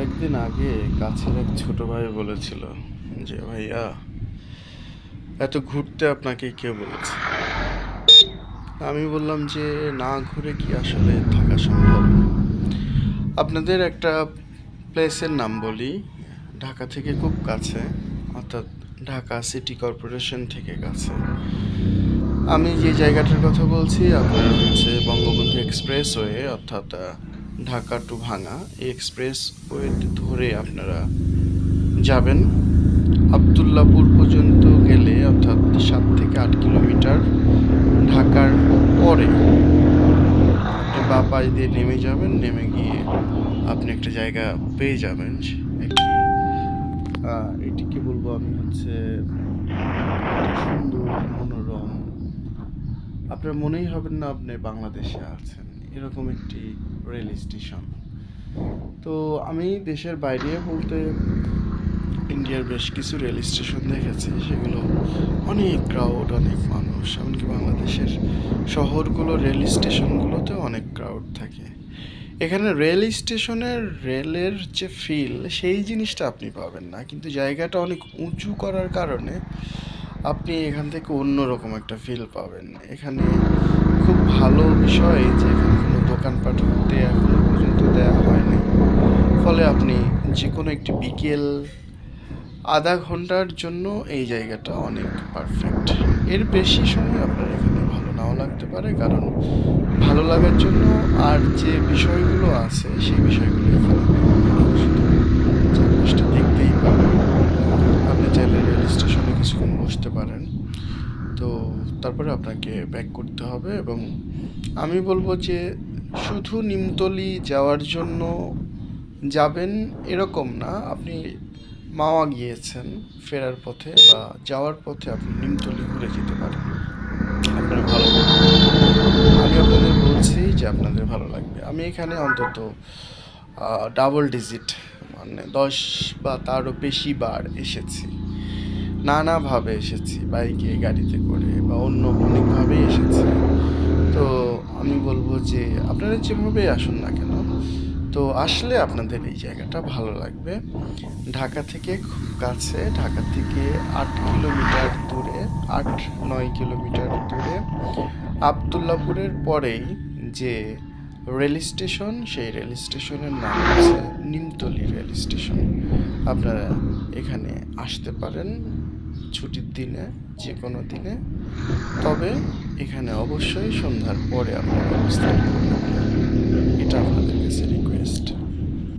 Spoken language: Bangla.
কয়েকদিন আগে কাছের এক ছোট ভাই বলেছিল যে, ভাইয়া, এত ঘুরতে আপনাকে কে বলেছে? আমি বললাম যে, না ঘুরে কি আসলে থাকা সম্ভব? আপনাদের একটা প্লেসের নাম বলি, ঢাকা থেকে খুব কাছে, অর্থাৎ ঢাকা সিটি কর্পোরেশন থেকে কাছে। আমি যে জায়গাটার কথা বলছি, আপনার হচ্ছে বঙ্গবন্ধু এক্সপ্রেসওয়ে, অর্থাৎ ঢাকা টু ভাঙা এই এক্সপ্রেস ওয়ে ধরে আপনারা যাবেন। আবদুল্লাপুর পর্যন্ত গেলে অর্থাৎ সাত থেকে আট কিলোমিটার ঢাকার পরে বা পাশ দিয়ে নেমে যাবেন। নেমে গিয়ে আপনি একটা জায়গা পেয়ে যাবেন, একটি এটিকে বলব আমি হচ্ছে আপনার মনেই হবেন না আপনি বাংলাদেশে আছেন। এরকম একটি রেল স্টেশন তো আমি দেশের বাইরে বলতে ইন্ডিয়ার বেশ কিছু রেল স্টেশন দেখেছি, সেগুলো অনেক ক্রাউড অনেক মানুষ, এমনকি বাংলাদেশের শহরগুলো রেল স্টেশনগুলোতে অনেক ক্রাউড থাকে। এখানে রেল স্টেশনের রেলের যে ফিল সেই জিনিসটা আপনি পাবেন না। কিন্তু জায়গাটা অনেক উঁচু করার কারণে আপনি এখান থেকে অন্যরকম একটা ফিল পাবেন। এখানে খুব ভালো বিষয় যে এখানে কোনো দোকানপাট হতে এখনও পর্যন্ত দেওয়া হয়নি। ফলে আপনি যে কোনো একটি বিকেল আধা ঘণ্টার জন্য এই জায়গাটা অনেক পারফেক্ট এর বেশি সময় আপনার এখানে ভালো নাও লাগতে পারে, কারণ ভালো লাগার জন্য আর যে বিষয়গুলো আছে, সেই বিষয়গুলো এখানে নেই। শুধু চারপাশটা দেখতেই পাবেন আপনি চাইলে রেল স্টেশনে কিছুক্ষণ বসতে পারেন তো তারপরে আপনাকে ব্যাক করতে হবে এবং আমি বলব যে শুধু নিমতলি যাওয়ার জন্য যাবেন এরকম না। আপনি মাওয়া গিয়েছেন ফেরার পথে বা যাওয়ার পথে আপনি নিমতলি ঘুরে যেতে পারেন। আপনার ভালো আমি আপনাদের বলছি যে আপনাদের ভালো লাগবে। আমি এখানে অন্তত ডাবল ডিজিট মানে দশ বা তারও বেশি বার এসেছি। নানাভাবে এসেছি, বাইকে, গাড়িতে করে বা অন্য অনেকভাবে এসেছি। তো আমি বলব যে আপনারা যেভাবে আসুন না কেন, তো আসলে আপনাদের এই জায়গাটা ভালো লাগবে। ঢাকা থেকে খুব কাছে, ঢাকা থেকে আট কিলোমিটার দূরে, আট, নয় কিলোমিটার দূরে আবদুল্লাপুরের পরেই যে রেল স্টেশন, সেই রেল স্টেশনের নাম হচ্ছে নিমতলি রেল স্টেশন। আপনারা এখানে আসতে পারেন ছুটির দিনে যে কোনো দিনে। তবে এখানে অবশ্যই সন্ধ্যার পরে আপনারা অবস্থান করবেন। এটা আপনাদের কাছে রিকোয়েস্ট